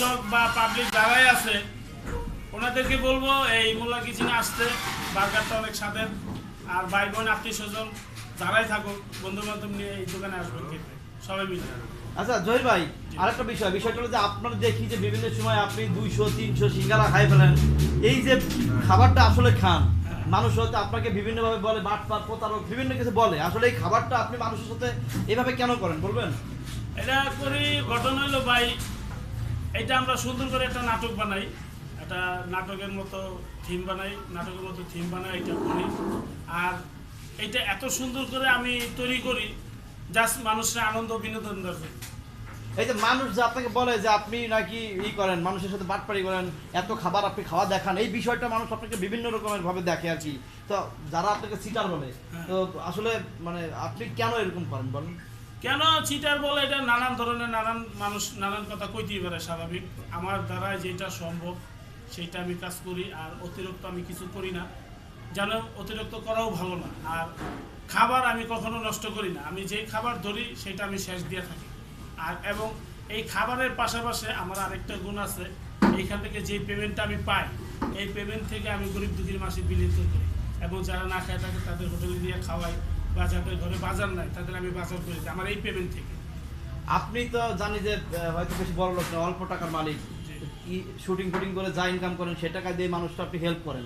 দর্শক বা পাবলিক যারাই আছে ওনাদেরকে বলব এই মোল্লা কিচেনে আসতে বার্গারটা অনেক স্বাদের। আর ভাই বোন আত্মীয় স্বজন যারাই থাকুক বন্ধু বান্ধব নিয়ে এই দোকানে আসবেন খেতে। সবাই মিলে। আচ্ছা জহির ভাই আরেকটা বিষয় বিষয়টা হলো যে আপনার দেখি যে বিভিন্ন সময় আপনি দুইশো তিনশো সিঙ্গারা খাই ফেলেন। এই যে খাবারটা আসলে খান মানুষ হয়তো আপনাকে বিভিন্নভাবে বলে বাটপার প্রতারক বিভিন্ন কিছু বলে। আসলে এই খাবারটা আপনি মানুষের সাথে এইভাবে কেন করেন বলবেন? এটা করি ঘটনা হলো ভাই এটা আমরা সুন্দর করে একটা নাটক বানাই। একটা নাটকের মতো থিম বানাই নাটকের মতো থিম বানাই এটা করি। আর এটা এত সুন্দর করে আমি তৈরি করি জাস্ট মানুষের আনন্দ বিনোদন দরকার এই যে মানুষ যে আপনাকে বলে যে আপনি নাকি ই করেন মানুষের সাথে বাটপাড়ি করেন এত খাবার আপনি খাওয়া দেখান এই বিষয়টা মানুষ আপনাকে বিভিন্ন রকমের ভাবে দেখে আর কি। তো যারা আপনাকে সিটার বলে তো আসলে মানে আপনি কেন এরকম করেন বলেন? কেন চিটার বলে? এটা নানান ধরনের, নানান মানুষ, নানান কথা কইতেই পারে স্বাভাবিক। আমার দ্বারা যেটা সম্ভব সেটা আমি কাজ করি, আর অতিরিক্ত আমি কিছু করি না। যেন অতিরিক্ত করাও ভালো না। আর খাবার আমি কখনো নষ্ট করি না। আমি যেই খাবার ধরি, সেটা আমি শেষ দিয়ে থাকি। আর এবং এই খাবারের পাশাপাশি আমার আরেকটা গুণ আছে। এইখান থেকে যে পেমেন্টটা আমি পাই, এই পেমেন্ট থেকে আমি গরিব দুঃখীর মাসে বিলিত করি। এবং যারা না খায় থাকে তাদের হোটেলে দিয়ে খাওয়াই। বা যাদের ঘরে বাজার নাই তাদের আমি বাজার করে দিই আমার এই পেমেন্ট থেকে। আপনি তো জানি যে হয়তো বেশি বড় লোক না অল্প টাকার মালিক। জি। শুটিং ফুটিং করে যা ইনকাম করেন সে টাকা দিয়ে মানুষটা আপনি হেল্প করেন।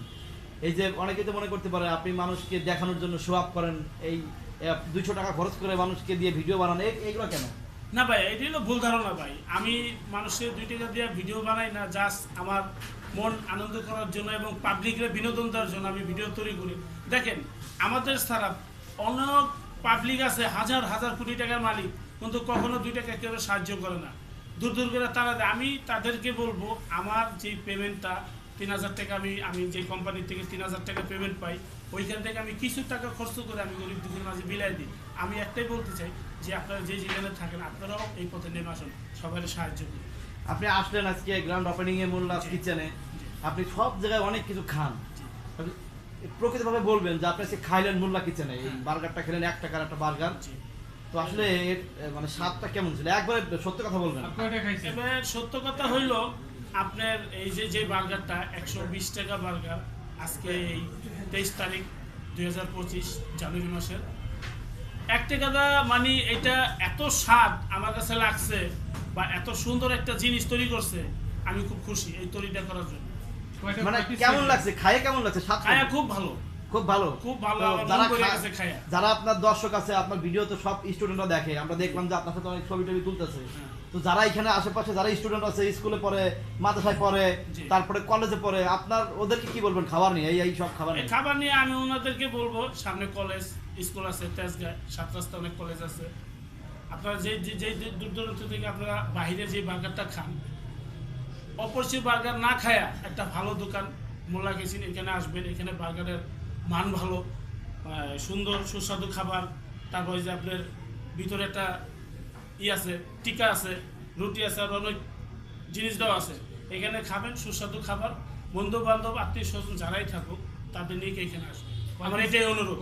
এই যে অনেকে তো মনে করতে পারে আপনি মানুষকে দেখানোর জন্য শো আপ করেন এই দুইশো টাকা খরচ করে মানুষকে দিয়ে ভিডিও বানান এই- এইগুলো কেন? না ভাই এটি হলো ভুল ধারণা ভাই। আমি মানুষের দুই টাকা দিয়ে ভিডিও বানাই না জাস্ট আমার মন আনন্দ করার জন্য এবং পাবলিকের বিনোদন দেওয়ার জন্য আমি ভিডিও তৈরি করি। দেখেন আমাদের ছাড়া অনেক পাবলিক আছে হাজার হাজার কোটি টাকার মালিক কিন্তু কখনো দুই টাকা কেউ সাহায্য করে না। দূর দূর করে তারা। আমি তাদেরকে বলব আমার যে পেমেন্টটা তিন হাজার টাকা আমি আমি যে কোম্পানি থেকে তিন হাজার টাকা পেমেন্ট পাই ওইখান থেকে আমি কিছু টাকা খরচ করে আমি গরিব দুঃখের মাঝে বিলাই দিই। আমি একটাই বলতে চাই যে আপনারা যে যেখানে থাকেন আপনারাও এই পথে নেমে আসুন সবাই সাহায্য করুন। আপনি আসলেন আজকে গ্র্যান্ড ওপেনিং এ মোল্লাস জি। কিচেনে আপনি সব জায়গায় অনেক কিছু খান। প্রকৃতভাবে বলবেন যে আপনি আজকে খাইলেন মোল্লা কিচেনে এই। বার্গারটা খেলেন এক টাকার একটা বার্গার। তো আসলে এর মানে স্বাদটা কেমন ছিল? একবারে সত্য কথা বলবেন। সত্য কথা হইল আপনার এই যে যে বার্গারটা একশো বিশ টাকা বার্গার আজকে এই তেইশ তারিখ দুই হাজার পঁচিশ জানুয়ারি মাসের। এক টাকাটা মানে এটা এত স্বাদ আমার কাছে লাগছে বা এত সুন্দর একটা জিনিস তৈরি করছে আমি খুব খুশি এই তৈরিটা করার জন্য। মানে কেমন লাগছে? কেমন লাগছে? স্বাদ খায়া খুব ভালো। খুব ভালো? খুব ভালো, যারা। যারা আপনার দর্শক আছে আপনার ভিডিও তো সব স্টুডেন্টরা দেখে। আমরা দেখলাম যে আপনার সাথে অনেক ছবি টবি তুলতেছে। হ্যাঁ। তো যারা এখানে আশেপাশে যারা স্টুডেন্ট আছে স্কুলে পড়ে মাদ্রাসায় পড়ে তারপরে কলেজে পড়ে আপনার ওদেরকে কি বলবেন? খাবার নিয়ে এই এই সব খাবার নিয়ে। খাবার নিয়ে আমি ওনাদেরকে বলব সামনে কলেজ স্কুল আছে তেজগাঁ সাত রাস্তা অনেক কলেজ আছে। আপনারা যে যে যে যে দূর দূরান্ত থেকে আপনারা বাইরে যে বার্গারটা খান অপরিচিত বার্গার না খায়া একটা ভালো দোকান মোল্লা কিচেন এখানে আসবেন এখানে বার্গারের মান ভালো সুন্দর সুস্বাদু খাবার তারপর যে আপনার ভিতরে একটা ই আছে টিকা আছে রুটি আছে আর অনেক জিনিস দেওয়া আছে। এখানে খাবেন সুস্বাদু খাবার বন্ধু বান্ধব আত্মীয় স্বজন যারাই থাকুক তাদের নিয়ে এখানে আসবে আমার এটাই অনুরোধ।